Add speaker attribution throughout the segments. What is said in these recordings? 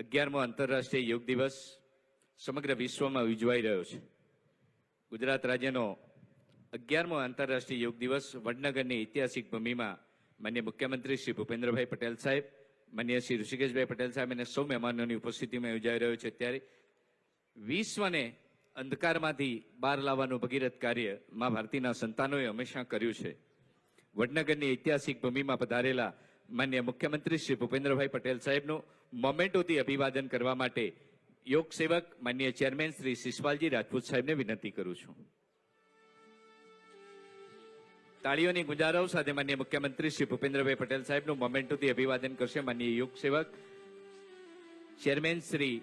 Speaker 1: અગિયારમો આંતરરાષ્ટ્રીય યોગ દિવસ સમગ્ર વિશ્વમાં ઉજવાઈ રહ્યો છે. ગુજરાત રાજ્યનો અગિયારમો આંતરરાષ્ટ્રીય યોગ દિવસ વડનગરની ઐતિહાસિક ભૂમિમાં માન્ય મુખ્યમંત્રી શ્રી ભૂપેન્દ્રભાઈ પટેલ સાહેબ, માન્ય શ્રી ઋષિકેશભાઈ પટેલ સાહેબ અને સૌ મહેમાનોની ઉપસ્થિતિમાં યોજાઈ રહ્યો છે. ત્યારે વિશ્વને અંધકારમાંથી બહાર લાવવાનું ભગીરથ કાર્ય મા ભારતીના સંતાનોએ હંમેશા કર્યું છે. વડનગરની ઐતિહાસિક ભૂમિમાં પધારેલા માન્ય મુખ્યમંત્રી શ્રી ભૂપેન્દ્રભાઈ પટેલ સાહેબનું મોમેન્ટોથી અભિવાદન કરવા માટે યોગ સેવક માન્ય ચેરમેન શ્રી શિષપાલજી રાજપૂત સાહેબને વિનંતી કરું છું. તાળીઓની ગુંજારવ સાથે માન્ય મુખ્યમંત્રી શ્રી ભૂપેન્દ્રભાઈ પટેલ સાહેબનું મોમેન્ટોથી અભિવાદન કરશે માન્ય યોગ સેવક ચેરમેન શ્રી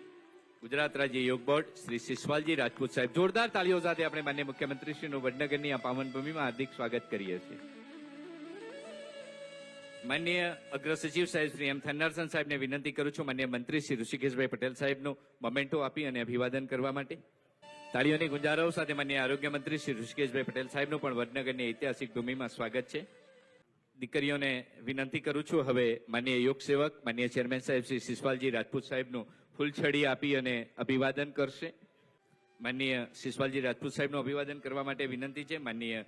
Speaker 1: ગુજરાત રાજ્ય યોગ બોર્ડ શ્રી શિશપાલજી રાજપૂત સાહેબ. જોરદાર તાળીઓ સાથે આપણે માન્ય મુખ્યમંત્રી શ્રીનું વડનગરની આ પાવન ભૂમિમાં હાર્દિક સ્વાગત કરીએ છીએ. માન્ય અગ્ર સચિવ સાહેબ શ્રી એમ થન્નારસન સાહેબને વિનંતી કરું છું, માન્ય મંત્રી શ્રી ઋષિકેશભાઈ પટેલ સાહેબનું મોમેન્ટો આપી અને અભિવાદન કરવા માટે. તાળીઓની ગુંજારવ સાથે માન્ય આરોગ્ય મંત્રી શ્રી ઋષિકેશભાઈ પટેલ સાહેબનું પણ વડનગરની ઐતિહાસિક ભૂમિમાં સ્વાગત છે. દીકરીઓને વિનંતી કરું છું, હવે માન્ય યોગ સેવક, માન્ય ચેરમેન સાહેબ શ્રી શિશપાલજી રાજપૂત સાહેબનું ફૂલછડી આપી અને અભિવાદન કરશે. માનનીય શિશપાલજી રાજપૂત સાહેબનું અભિવાદન કરવા માટે વિનંતી છે માનનીય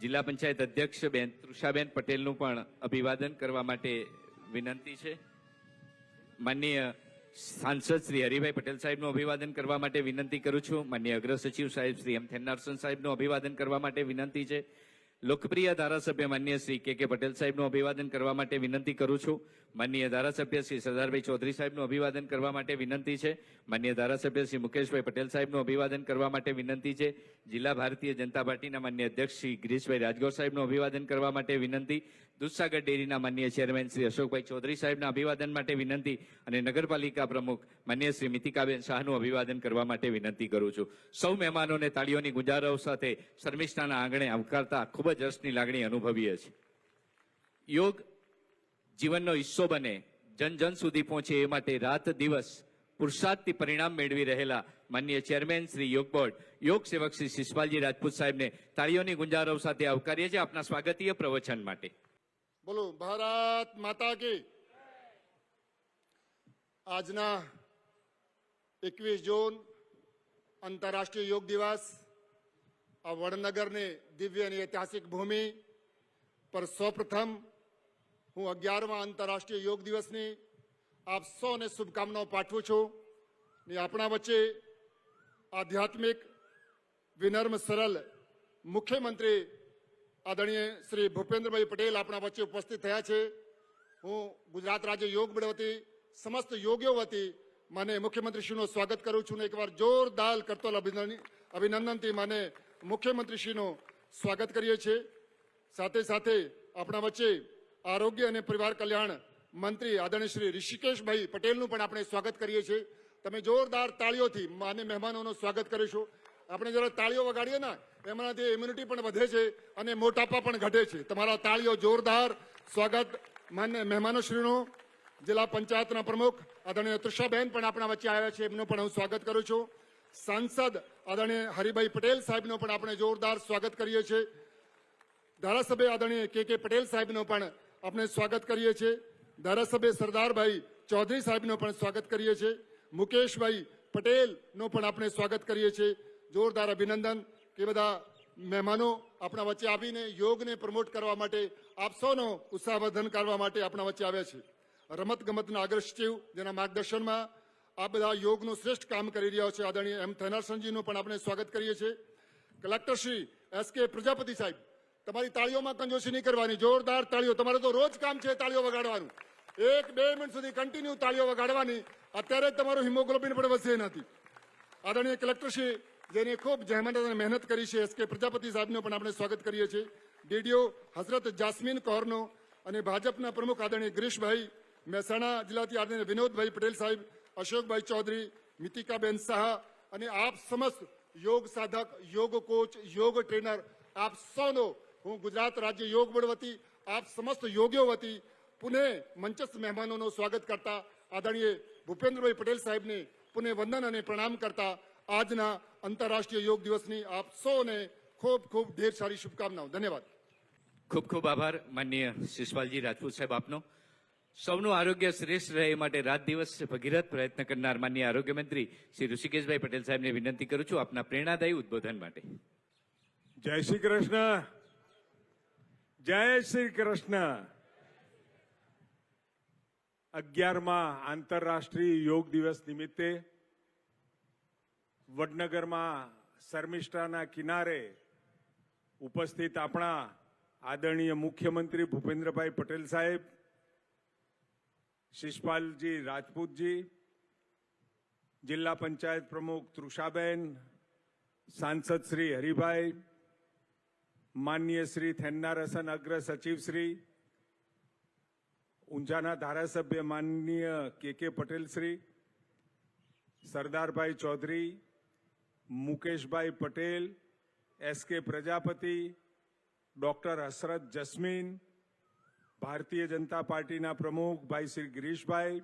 Speaker 1: જિલ્લા પંચાયત અધ્યક્ષ બેન તૃષાબેન પટેલનું પણ અભિવાદન કરવા માટે વિનંતી છે. માનનીય સાંસદ શ્રી હરિભાઈ પટેલ સાહેબનું અભિવાદન કરવા માટે વિનંતી કરું છું. માનનીય અગ્ર સચિવ સાહેબ શ્રી એમ. થેન્નારસન સાહેબનું અભિવાદન કરવા માટે વિનંતી છે. લોકપ્રિય ધારાસભ્ય માન્ય શ્રી કે કે પટેલ સાહેબનું અભિવાદન કરવા માટે વિનંતી કરું છું. માન્ય ધારાસભ્ય શ્રી સરદારભાઈ ચૌધરી સાહેબનું અભિવાદન કરવા માટે વિનંતી છે. માન્ય ધારાસભ્ય શ્રી મુકેશભાઈ પટેલ સાહેબનું અભિવાદન કરવા માટે વિનંતી છે. જિલ્લા ભારતીય જનતા પાર્ટીના માન્ય અધ્યક્ષ શ્રી ગિરીશભાઈ રાજગોર સાહેબનું અભિવાદન કરવા માટે વિનંતી. દૂધસાગર ડેરીના માન્ય ચેરમેન શ્રી અશોકભાઈ ચૌધરી સાહેબના અભિવાદન માટે વિનંતી અને નગરપાલિકા પ્રમુખ માન્ય શ્રી મિતિકાબેન શાહનું અભિવાદન કરવા માટે વિનંતી કરું છું. સૌ મહેમાનોને તાળીઓની ગુંજારવ સાથે શર્મિષ્ઠાના આંગણે આવકારતા ખૂબ જ રસની લાગણી અનુભવીએ છીએ. યોગ જીવનનો હિસ્સો બને, જન જન સુધી પહોંચે એ માટે રાત દિવસ પુરુષાર્થથી પરિણામ મેળવી રહેલા માન્ય ચેરમેન શ્રી યોગ બોર્ડ, યોગ સેવક શ્રી શિષપાલજી રાજપૂત સાહેબને તાળીઓની ગુંજારો સાથે આવકારીએ છીએ આપના સ્વાગતીય પ્રવચન માટે.
Speaker 2: બોલો, ભારત માતા કી. આજના એકવીસ જૂન, આંતરરાષ્ટ્રીય યોગ દિવસ. આ વડનગરની દિવ્ય અને ઐતિહાસિક ભૂમિ પર સૌપ્રથમ હું અગિયારમા આંતરરાષ્ટ્રીય યોગ દિવસની આપ સૌને શુભકામનાઓ પાઠવું છું ને આપણા વચ્ચે આધ્યાત્મિક વિનર્મ સરળ મુખ્યમંત્રી આદરણીય શ્રી ભૂપેન્દ્રભાઈ પટેલ આપણા વચ્ચે ઉપસ્થિત થયા છે. હું ગુજરાત રાજ્ય યોગ બોર્ડ વતી, સમસ્ત યોગીઓ વતી મને મુખ્યમંત્રીશ્રીનું સ્વાગત કરું છું ને એકવાર જોરદાર કરતોલ અભિનંદન અભિનંદનથી મને મુખ્યમંત્રીશ્રીનું સ્વાગત કરીએ છીએ. સાથે સાથે આપણા વચ્ચે આરોગ્ય અને પરિવાર કલ્યાણ મંત્રી આદરણીય શ્રી ઋષિકેશભાઈ પટેલનું પણ આપણે સ્વાગત કરીએ છીએ. તમે જોરદાર તાળીઓથી માન્ય મહેમાનોનું સ્વાગત કરીશું. આપણે જરા તાળીઓ વગાડીએ ને, એમનાથી ઇમ્યુનિટી પણ વધે છે અને મોટાપા પણ ઘટે છે. તમારા તાળીઓ જોરદાર સ્વાગત માન્ય મહેમાનોશ્રીનું. જિલ્લા પંચાયતના પ્રમુખ આદરણીય તૃષાબેન પણ આપણા વચ્ચે આવ્યા છે. એમનું પણ હું સ્વાગત કરું છું. સાંસદ આદરણીય હરિભાઈ પટેલ સાહેબનું પણ આપણે જોરદાર સ્વાગત કરીએ છીએ. ધારાસભ્ય આદરણીય કે કે પટેલ સાહેબનું પણ આપણે સ્વાગત કરીએ છીએ. ધારાસભ્ય સરદારભાઈ ચૌધરી સાહેબનું પણ સ્વાગત કરીએ છીએ. મુકેશભાઈ પટેલનું પણ આપણે સ્વાગત કરીએ છીએ. જોરદાર અભિનંદન. કે બધા મહેમાનો આપણા વચ્ચે આવીને યોગને પ્રમોટ કરવા માટે, આપ સૌનો ઉત્સાહવર્ધન કરવા માટે આપણા વચ્ચે આવ્યા છે. રમત ગમતના અગ્ર જેના માર્ગદર્શનમાં આ બધા યોગનું શ્રેષ્ઠ કામ કરી રહ્યા છે. આદરણીય એમ થેનારસનજીનું પણ આપણે સ્વાગત કરીએ છીએ. Collector Shri S K Prajapati સાહેબ, તમારી તાળીઓમાં કંજોશી નહીં કરવાની, જોરદાર તાળીઓ. તમારે તો રોજ કામ છે તાળીઓ વગાડવાનું. એક બે મિનિટ સુધી કન્ટિન્યુ તાળીઓ વગાડવાની. અત્યારે તમારું હિમોગ્લોબિન પણ વધશે નથી આદરણીય કલેક્ટરશ્રી જેને ખૂબ જહેમત અને મહેનત કરી છે, એસ કે પ્રજાપતિ સાહેબનું પણ આપણે સ્વાગત કરીએ છીએ. ડીડીઓ હઝરત જાસ્મીન કૌરનો અને ભાજપના પ્રમુખ આદરણીય ગિરીશભાઈ મહેસાણા, જિલ્લાથી આદરણીય વિનોદભાઈ પટેલ સાહેબ અશોકભાઈ ચૌધરી, મિતિકાબેન શાહ અને આપ સમસ્ત યોગ સાધક, યોગ કોચ, યોગ ટ્રેનર, આપ સૌનો હું ગુજરાત રાજ્ય યોગ બોર્ડ વતી, આપ સમસ્ત યોગીઓ વતી પુને મંચસ્થ મહેમાનોનો સ્વાગત કરતા આદરણીય ભૂપેન્દ્રભાઈ પટેલ સાહેબને પુને વંદન અને પ્રણામ કરતા આજના આંતરરાષ્ટ્રીય યોગ દિવસની આપ સૌને ખૂબ ખૂબ ઢેર સારી શુભકામનાઓ. ધન્યવાદ.
Speaker 1: ખૂબ ખૂબ આભાર માન્ય શિષપાલજી રાજપૂત સાહેબ આપનો. સૌનું આરોગ્ય શ્રેષ્ઠ રહે માટે રાત દિવસ ભગીરથ પ્રયત્ન કરનાર માન્ય આરોગ્ય મંત્રી શ્રી ઋષિકેશભાઈ પટેલ સાહેબને વિનંતી કરું છું આપના પ્રેરણાદાયી ઉદ્બોધન માટે.
Speaker 3: જય શ્રી કૃષ્ણ. જય શ્રી કૃષ્ણ. અગિયારમાં આંતરરાષ્ટ્રીય યોગ દિવસ નિમિત્તે વડનગરમાં શર્મિષ્ઠાના કિનારે ઉપસ્થિત આપણા આદરણીય મુખ્યમંત્રી ભૂપેન્દ્રભાઈ પટેલ સાહેબ શિષપાલજી રાજપૂતજી, જિલ્લા પંચાયત પ્રમુખ તૃષાબેન, સાંસદ શ્રી હરિભાઈ, માનનીય શ્રી થેન્નારસન અગ્ર સચિવ શ્રી, ઊંઝાના ધારાસભ્ય માનનીય K K Patel Shri, Sardarbhai Chaudhary, Mukeshbhai Patel, S K Prajapati, doctor Hasrat jasmine Bharatiya Janata પાર્ટીના પ્રમુખ ભાઈ શ્રી ગિરીશભાઈ,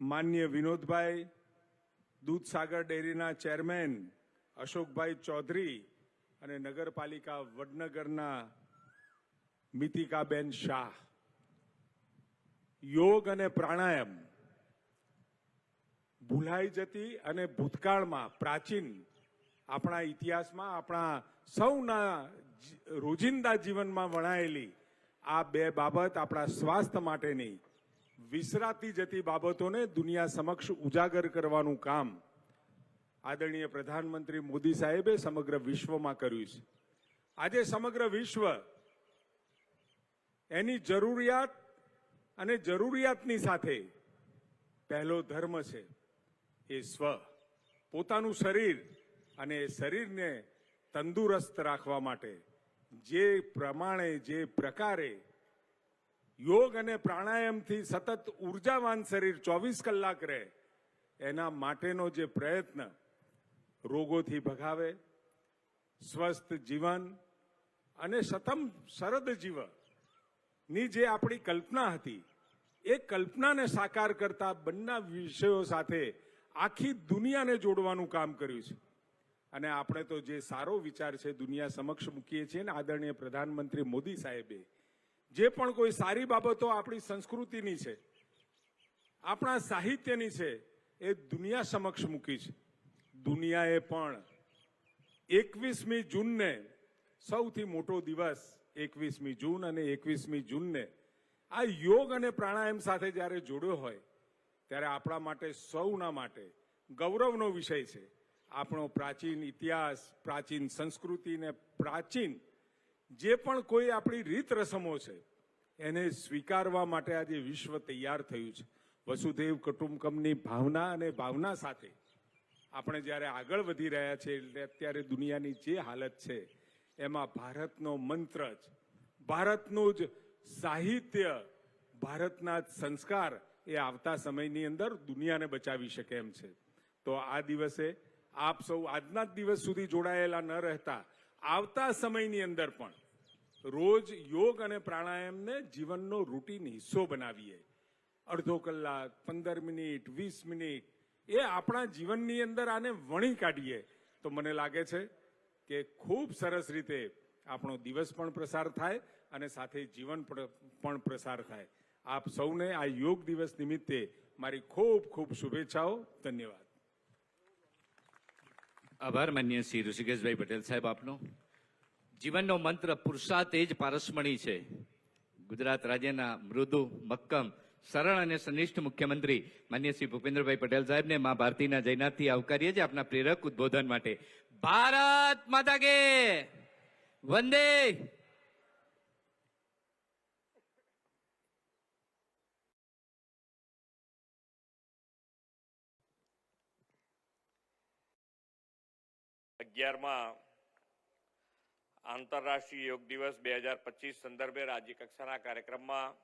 Speaker 3: માન્ય વિનોદભાઈ, દૂધસાગર ડેરીના ચેરમેન અશોકભાઈ ચૌધરી અને નગરપાલિકા વડનગરના મિતિકાબેન શાહ. યોગ અને પ્રાણાયામ ભૂલાઈ જતી અને ભૂતકાળમાં પ્રાચીન આપણા ઇતિહાસમાં આપણા સૌના રોજિંદા જીવનમાં વણાયેલી આ બે બાબત આપણા સ્વાસ્થ્ય માટેની વિસરાતી જતી બાબતોને દુનિયા સમક્ષ ઉજાગર કરવાનું કામ આદરણીય પ્રધાનમંત્રી મોદી સાહેબે સમગ્ર વિશ્વમાં કર્યું છે. આજે સમગ્ર વિશ્વ એની જરૂરિયાત અને જરૂરિયાતની સાથે પહેલો ધર્મ છે એ સ્વ. પોતાનું શરીર અને એ શરીરને તંદુરસ્ત રાખવા માટે જે પ્રમાણે, જે પ્રકારે યોગ અને પ્રાણાયામથી સતત ઉર્જાવાન શરીર ચોવીસ કલાક રહે, એના માટેનો જે પ્રયત્ન રોગોથી ભગાવે, સ્વસ્થ જીવન અને સતમ સરદ જીવનની જે આપણી કલ્પના હતી, એ કલ્પનાને સાકાર કરતા બંને વિષયો સાથે આખી દુનિયાને જોડવાનું કામ કર્યું છે. અને આપણે તો જે સારો વિચાર છે દુનિયા સમક્ષ મૂકીએ છીએ ને આદરણીય પ્રધાનમંત્રી મોદી સાહેબે, જે પણ કોઈ સારી બાબતો આપણી સંસ્કૃતિની છે, આપણા સાહિત્યની છે, એ દુનિયા સમક્ષ મૂકી છે. દુનિયાએ પણ એકવીસમી જૂનને સૌથી મોટો દિવસ એકવીસમી જૂન અને એકવીસમી જૂનને આ યોગ અને પ્રાણાયામ સાથે જ્યારે જોડ્યો હોય, ત્યારે આપણા માટે સૌના માટે ગૌરવનો વિષય છે. આપણો પ્રાચીન ઇતિહાસ, પ્રાચીન સંસ્કૃતિ ને પ્રાચીન જે પણ કોઈ આપણી રીત રસમો છે, એને સ્વીકારવા માટે આજે વિશ્વ તૈયાર થયું છે. વસુદેવ કુટુંબકમની ભાવના અને ભાવના સાથે આપણે જ્યારે આગળ વધી રહ્યા છીએ, એટલે અત્યારે દુનિયાની જે હાલત છે, એમાં ભારતનો મંત્ર જ, ભારતનું જ સાહિત્ય, ભારતના જ સંસ્કાર એ આવતા સમયની અંદર દુનિયાને બચાવી શકે એમ છે. તો આ દિવસે આપ સૌ આજના જ દિવસ સુધી જોડાયેલા ન રહેતા, આવતા સમયની અંદર પણ રોજ યોગ અને પ્રાણાયામને જીવનનો રૂટીન હિસ્સો બનાવીએ. અડધો કલાક, પંદર મિનિટ, વીસ મિનિટ, એ આપણા જીવનની અંદર આને વણી કાઢીએ. તો મને લાગે છે કે ખૂબ સરસ રીતે આપણો દિવસ પણ પ્રસાર થાય અને સાથે જીવન પણ પ્રસાર થાય. આપ સૌને આ યોગ દિવસ નિમિત્તે મારી ખૂબ ખૂબ શુભેચ્છાઓ. ધન્યવાદ.
Speaker 1: આભાર, માન્ય શ્રી ઋષિકેશભાઈ પટેલ સાહેબ આપનો. જીવનનો મંત્ર પુરુષાર્થ એ જ પારસમણી છે. ગુજરાત રાજ્યના મૃદુ, મક્કમ, સરળ અને સનિષ્ઠ મુખ્યમંત્રી માન્ય શ્રી ભૂપેન્દ્રભાઈ પટેલ સાહેબને મા ભારતીના જયનાથથી આવકારીએ છીએ આપના પ્રેરક ઉદ્બોધન માટે. ભારત માતા કે વંદે
Speaker 4: અગિયારમાં આંતરરાષ્ટ્રીય યોગ દિવસ બે હજાર પચીસ સંદર્ભે રાજ્ય કક્ષાના કાર્યક્રમમાં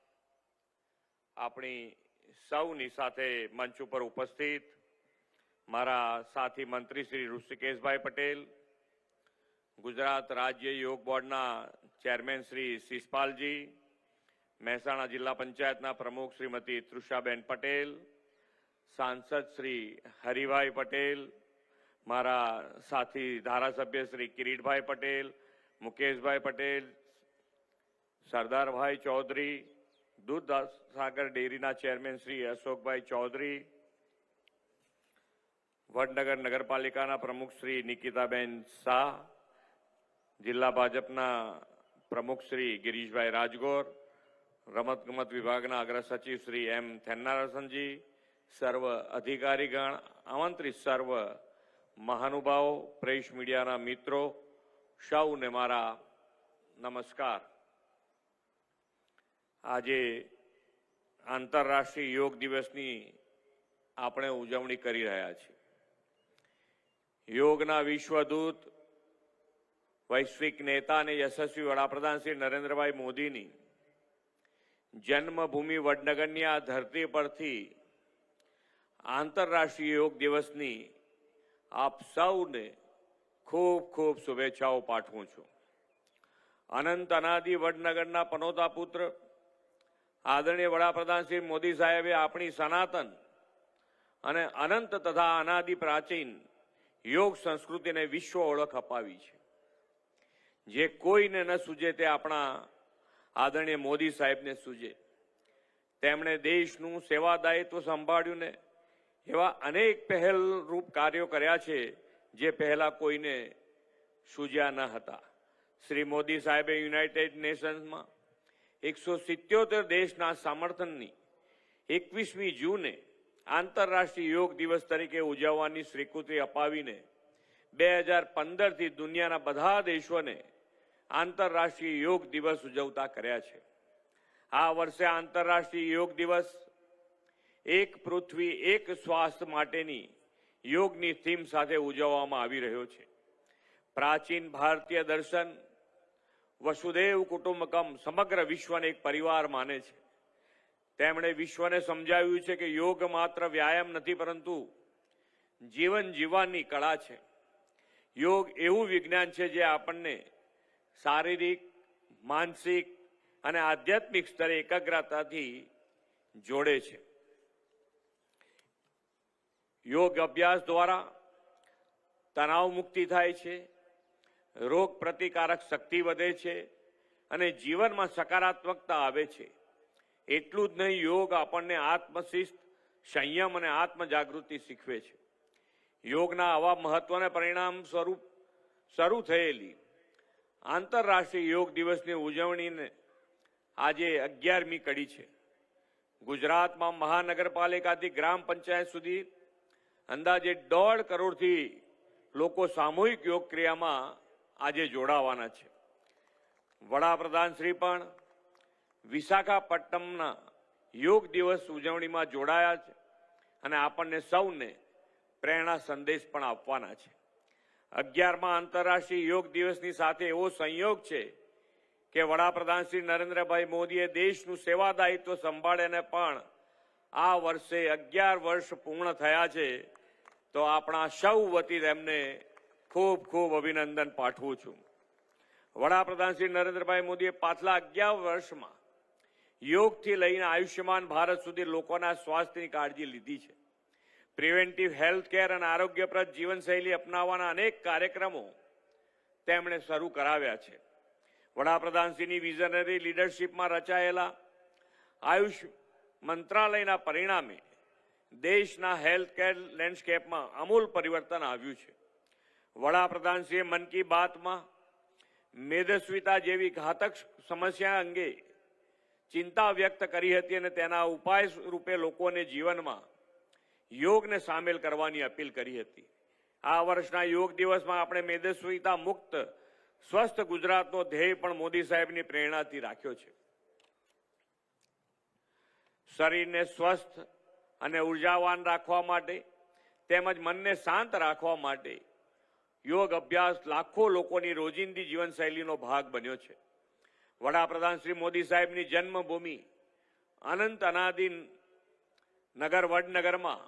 Speaker 4: આપણી સૌની સાથે મંચ ઉપર ઉપસ્થિત મારા સાથી મંત્રી શ્રી ઋષિકેશભાઈ પટેલ, ગુજરાત રાજ્ય યોગ બોર્ડના ચેરમેન શ્રી શિષપાલજી, મહેસાણા જિલ્લા પંચાયતના પ્રમુખ શ્રીમતી તૃષાબેન પટેલ, સાંસદ શ્રી હરિભાઈ પટેલ મારા સાથી ધારાસભ્ય શ્રી કિરીટભાઈ પટેલ મુકેશભાઈ પટેલ સરદારભાઈ ચૌધરી દૂધ સાગર ડેરીના ચેરમેન શ્રી અશોકભાઈ ચૌધરી વડનગર નગરપાલિકાના પ્રમુખ શ્રી નિકિતાબેન શાહ જિલ્લા ભાજપના પ્રમુખ શ્રી ગિરીશભાઈ રાજગોર રમતગમત વિભાગના અગ્ર સચિવ શ્રી એમ થેન્નારસનજી સર્વ અધિકારીગણ આમંત્રિત સર્વ મહાનુભાવો પ્રેસ મીડિયાના મિત્રો, સૌને મારા નમસ્કાર. આજે આંતરરાષ્ટ્રીય યોગ દિવસની આપણે ઉજવણી કરી રહ્યા છીએ. યોગના વિશ્વદૂત વૈશ્વિક નેતા અને યશસ્વી વડાપ્રધાન શ્રી નરેન્દ્રભાઈ મોદીની જન્મભૂમિ વડનગરની આ ધરતી પરથી આંતરરાષ્ટ્રીય યોગ દિવસની આપ સૌને ખૂબ ખૂબ શુભેચ્છાઓ પાઠવું છું. અનંત અનાદિ વડનગરના પનોતા પુત્ર, આદરણીય વડાપ્રધાન શ્રી મોદી સાહેબે આપણી સનાતન અને અનંત તથા અનાદિ પ્રાચીન યોગ સંસ્કૃતિને વિશ્વ ઓળખ અપાવી છે. જે કોઈને ન સૂજે તે આપણા આદરણીય મોદી સાહેબને સૂજે. તેમણે દેશનું સેવાદાયિત્વ સંભાળ્યું ને એવા અનેક પહેલરૂપ કાર્યો કર્યા છે, જે પહેલા કોઈને સૂજ્યા ન હતા. શ્રી મોદી સાહેબે યુનાઇટેડ નેશન્સમાં એકસો સિત્યોતેર દેશના સમર્થનની એકવીસમી જૂને આંતરરાષ્ટ્રીય યોગ દિવસ તરીકે ઉજવવાની સ્વીકૃતિ અપાવીને બે હજાર પંદરથી દુનિયાના બધા દેશોને આંતરરાષ્ટ્રીય યોગ દિવસ ઉજવતા કર્યા છે. આ વર્ષે આંતરરાષ્ટ્રીય યોગ દિવસ એક પૃથ્વી, એક સ્વાસ્થ્ય માટેની યોગની થીમ સાથે ઉજવવામાં આવી રહ્યો છે. પ્રાચીન ભારતીય દર્શન વસુદેવ કુટુંબકમ સમગ્ર વિશ્વને એક પરિવાર માને છે. તેમણે વિશ્વને સમજાવ્યું છે કે યોગ માત્ર વ્યાયામ નથી, પરંતુ જીવન જીવવાની કળા છે. યોગ એવું વિજ્ઞાન છે જે આપણને શારીરિક, માનસિક અને આધ્યાત્મિક સ્તરે એકાગ્રતાથી જોડે છે. યોગ અભ્યાસ દ્વારા તણાવ મુક્તિ થાય છે, રોગ પ્રતિકારક શક્તિ વધે છે અને જીવનમાં સકારાત્મકતા આવે છે. એટલું જ નહીં, યોગ આપણને આત્મશિસ્ત, સંયમ અને આત્મજાગૃતિ શીખવે છે. યોગના આવા મહત્વના પરિણામ સ્વરૂપ શરૂ થયેલી આંતરરાષ્ટ્રીય યોગ દિવસની ઉજવણીને આજે અગિયારમી કડી છે. ગુજરાતમાં મહાનગરપાલિકાથી ગ્રામ પંચાયત સુધી અંદાજે દોઢ કરોડથી લોકો સામૂહિક યોગ ક્રિયામાં આજે જોડાવાના છે. વડાપ્રધાન શ્રી પણ વિશાખાપટ્ટનમના યોગ દિવસ ઉજવણીમાં જોડાયા છે અને આપણને સૌને પ્રેરણા સંદેશ પણ આપવાના છે. અગિયારમાં આંતરરાષ્ટ્રીય યોગ દિવસની સાથે એવો સંયોગ છે કે વડાપ્રધાન શ્રી નરેન્દ્રભાઈ મોદીએ દેશનું સેવા દાયિત્વ સંભાળીને પણ આ વર્ષે અગિયાર વર્ષ પૂર્ણ થયા છે, તો આપણા સૌ વતી તેમને ખૂબ ખૂબ અભિનંદન પાઠવું છું. વડાપ્રધાન શ્રી નરેન્દ્રભાઈ મોદીએ પાછલા અગિયાર વર્ષમાં યોગથી લઈને આયુષ્યમાન ભારત સુધી લોકોના સ્વાસ્થ્યની કાળજી લીધી છે. પ્રિવેન્ટિવ હેલ્થ કેર અને આરોગ્યપ્રદ જીવનશૈલી અપનાવવાના અનેક કાર્યક્રમો તેમણે શરૂ કરાવ્યા છે. વડાપ્રધાનશ્રીની વિઝનરી લીડરશીપમાં રચાયેલા આયુષ મંત્રાલયના પરિણામે દેશના હેલ્થ કેર લેન્ડસ્કેપમાં અમૂલ પરિવર્તન આવ્યું છે. વડાપ્રધાનશ્રીએ મન કી બાતમાં મેદસ્વીતા જેવી ઘાતક સમસ્યા અંગે ચિંતા વ્યક્ત કરી હતી અને તેના ઉપાય રૂપે લોકોને જીવનમાં યોગને સામેલ કરવાની અપીલ કરી હતી. આ વર્ષના યોગ દિવસમાં આપણે મેદસ્વીતા મુક્ત, સ્વસ્થ ગુજરાતનો ધ્યેય પણ મોદી સાહેબની પ્રેરણાથી રાખ્યો છે. શરીરને સ્વસ્થ અને ઉર્જાવાન રાખવા માટે તેમજ મનને શાંત રાખવા માટે યોગ અભ્યાસ લાખો લોકોની રોજિંદી જીવનશૈલીનો ભાગ બન્યો છે. વડાપ્રધાન શ્રી મોદી સાહેબની જન્મભૂમિ અનંત અનાદિન નગર વડનગરમાં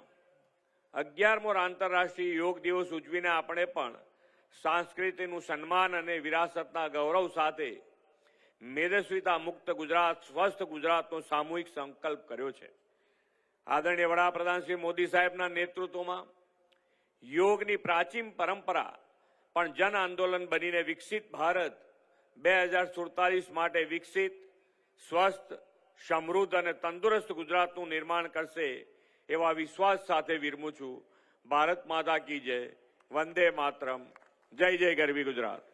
Speaker 4: અગિયારમો આંતરરાષ્ટ્રીય યોગ દિવસ ઉજવીને આપણે પણ સંસ્કૃતિનું સન્માન અને વિરાસતના ગૌરવ સાથે મેદસ્વીતા મુક્ત ગુજરાત, સ્વસ્થ ગુજરાતનો સામૂહિક સંકલ્પ કર્યો છે. આદરણીય વડાપ્રધાન શ્રી મોદી સાહેબના નેતૃત્વમાં યોગની પ્રાચીન પરંપરા પણ જન આંદોલન બનીને વિકસિત ભારત બે હજાર સુડતાલીસ માટે વિકસિત, સ્વસ્થ, સમૃદ્ધ અને તંદુરસ્ત ગુજરાતનું નિર્માણ કરશે એવા વિશ્વાસ સાથે વિરમું છું. ભારત માતા કી જય. વંદે માતરમ. જય જય ગરવી ગુજરાત.